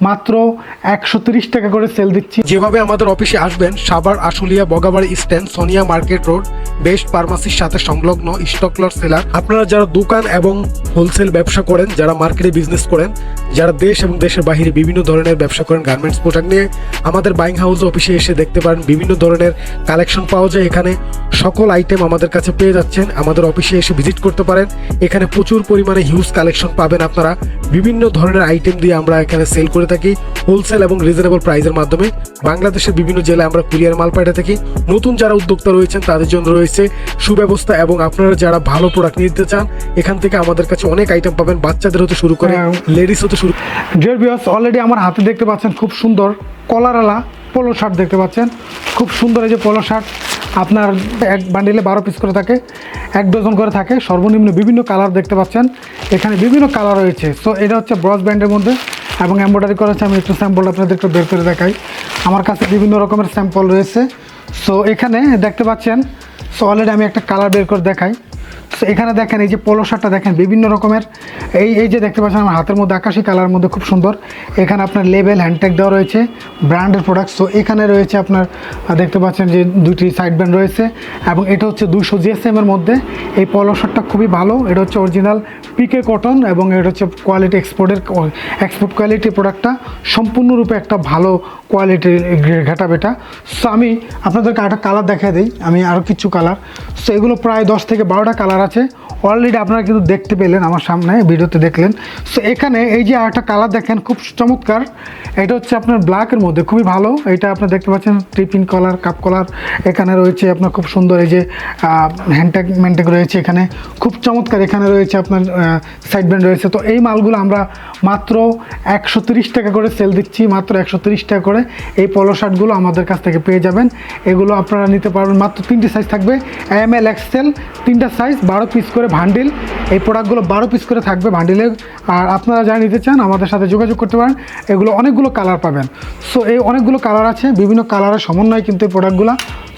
মাত্র একশো তিরিশ টাকা করে সেল দিচ্ছি। যেভাবে আমাদের অফিসে আসবেন সাবার Ashulia, Bogabari stand Sonia market road, best ফার্মাসির সাথে সংলগ্ন স্টকলার সেলার। আপনারা যারা দোকান এবং হোলসেল ব্যবসা করেন, যারা মার্কেটে বিজনেস করেন যারা দেশ এবং দেশের বাহিরে বিভিন্ন ধরনের ব্যবসা করেন গার্মেন্টস প্রোডাক্ট নিয়ে আমাদের বাইং হাউস অফিসে এসে দেখতে পারেন বিভিন্ন ধরনের কালেকশন পাওয়া যায় এখানে। সকল আইটেম আমাদের কাছে পেয়ে যাচ্ছেন। আমাদের অফিসে এসে ভিজিট করতে পারেন। এখানে প্রচুর পরিমাণে হিউজ কালেকশন পাবেন আপনারা। বিভিন্ন ধরনের আইটেম দিয়ে আমরা এখানে সেল করে থাকি। হোলসেল এবং রিজনেবল প্রাইসের মাধ্যমে। বাংলাদেশের বিভিন্ন জেলায় আমরা কুরিয়ার মাল পাঠিয়ে থাকি। নতুন যারা উদ্যোক্তা রয়েছেন তাদের জন্য রয়েছে সুব্যবস্থা এবং আপনারা যারা ভালো প্রোডাক্ট নিতে চান এখান থেকে আমাদের কাছে অনেক আইটেম পাবেন। বাচ্চাদের হতে শুরু করে হ্যাঁ। লেডিস হতে শুরু ডিয়ার বিয়াস অলরেডি আমার হাতে দেখতে পাচ্ছেন খুব সুন্দর কলারওয়ালা পোলো শার্ট দেখতে পাচ্ছেন। খুব সুন্দর এই যে পোলো শার্ট আপনার এক বান্ডিলে বারো পিস করে থাকে, এক ডজন করে থাকে। সর্বনিম্ন বিভিন্ন কালার দেখতে পাচ্ছেন। এখানে বিভিন্ন কালার রয়েছে। সো এটা হচ্ছে ব্রস ব্যান্ডের মধ্যে এবং এমব্রয়ডারি করেছে আমি একটু স্যাম্পল আপনাদের একটু বের করে দেখাই। আমার কাছে বিভিন্ন রকমের স্যাম্পল রয়েছে। সো এখানে দেখতে পাচ্ছেন। সো অলরেডি আমি একটা কালার বের করে দেখাই। তো এখানে দেখেন, এই যে পোলো শার্টটা দেখেন, বিভিন্ন রকমের। এই এই যে দেখতে পাচ্ছেন, আমার হাতের মধ্যে আকাশি কালার মধ্যে খুব সুন্দর। এখানে আপনার লেবেল হ্যান্ডট্যাগ দেওয়া রয়েছে ব্র্যান্ডের প্রোডাক্ট তো এখানে রয়েছে আপনার দেখতে পাচ্ছেন যে দুটি সাইড ব্যান্ড রয়েছে, এবং এটা হচ্ছে দুশো জিএসএম এর মধ্যে। এই পোলো শার্টটা খুবই ভালো, এটা হচ্ছে অরিজিনাল পিকে কটন এবং এটা হচ্ছে কোয়ালিটি এক্সপোর্টের এক্সপোর্ট কোয়ালিটি প্রোডাক্টটা সম্পূর্ণরূপে একটা ভালো কোয়ালিটির ঘাটা বেটা সো আমি আপনাদেরকে একটা কালার দেখা দিই, আমি আরও কিছু কালার সো এগুলো প্রায় দশ থেকে বারোটা কালার আছে। অলরেডি আপনারা কিন্তু দেখতে পেলেন আমার সামনে, ভিডিওতে দেখলেন। সো এখানে এই যে আরেকটা কালার দেখেন, খুব চমৎকার। এটা হচ্ছে আপনার ব্ল্যাকের মধ্যে, খুবই ভালো। এটা আপনার দেখতে পাচ্ছেন, টিফিন কলার কাপ কলার এখানে রয়েছে আপনার খুব সুন্দর এই যে হ্যান্ডট্যাগ ম্যান্টেক রয়েছে এখানে। খুব চমৎকার এখানে রয়েছে আপনার সাইড ব্যান্ড রয়েছে। তো এই মালগুলো আমরা মাত্র একশো টাকা করে সেল দিচ্ছি, মাত্র একশো টাকা করে। এই পলো শার্টগুলো আমাদের কাছ থেকে পেয়ে যাবেন। এগুলো আপনারা নিতে পারবেন। মাত্র তিনটে সাইজ থাকবে। এম এল এক্সেল তিনটা সাইজ বারো পিস করে ভান্ডিল এই প্রোডাক্টগুলো বারো পিস করে থাকবে ভান্ডিলে আর আপনারা যারা নিতে চান, আমাদের সাথে যোগাযোগ করতে পারেন। এগুলো অনেকগুলো কালার পাবেন। সো এই অনেকগুলো কালার আছে, বিভিন্ন কালারের সমন্বয় কিন্তু এই প্রোডাক্টগুলো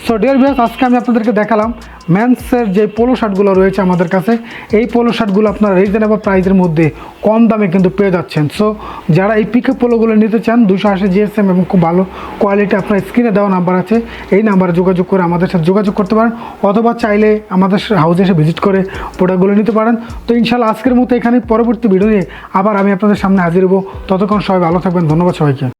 সো ডিয়ার ভিউয়ার্স আজকে আমি আপনাদেরকে দেখালাম ম্যান্সের যে পোলো শার্টগুলো রয়েছে আমাদের কাছে। এই পোলো শার্টগুলো আপনারা রিজনেবল প্রাইসের মধ্যে কম দামে কিন্তু পেয়ে যাচ্ছেন। সো যারা এই পিকে পোলোগুলো নিতে চান দুশো আশি জিএসএম এবং খুব ভালো কোয়ালিটি আপনার স্ক্রিনে দেওয়া নাম্বার আছে। এই নাম্বারে যোগাযোগ করে আমাদের সাথে যোগাযোগ করতে পারেন, অথবা চাইলে আমাদের হাউসে এসে ভিজিট করে প্রোডাক্টগুলো নিতে পারেন। তো ইনশাল্লাহ আজকের মতো এখানে পরবর্তী ভিডিও নিয়ে আবার আমি আপনাদের সামনে হাজির হব। ততক্ষণ সবাই ভালো থাকবেন, ধন্যবাদ সবাইকে।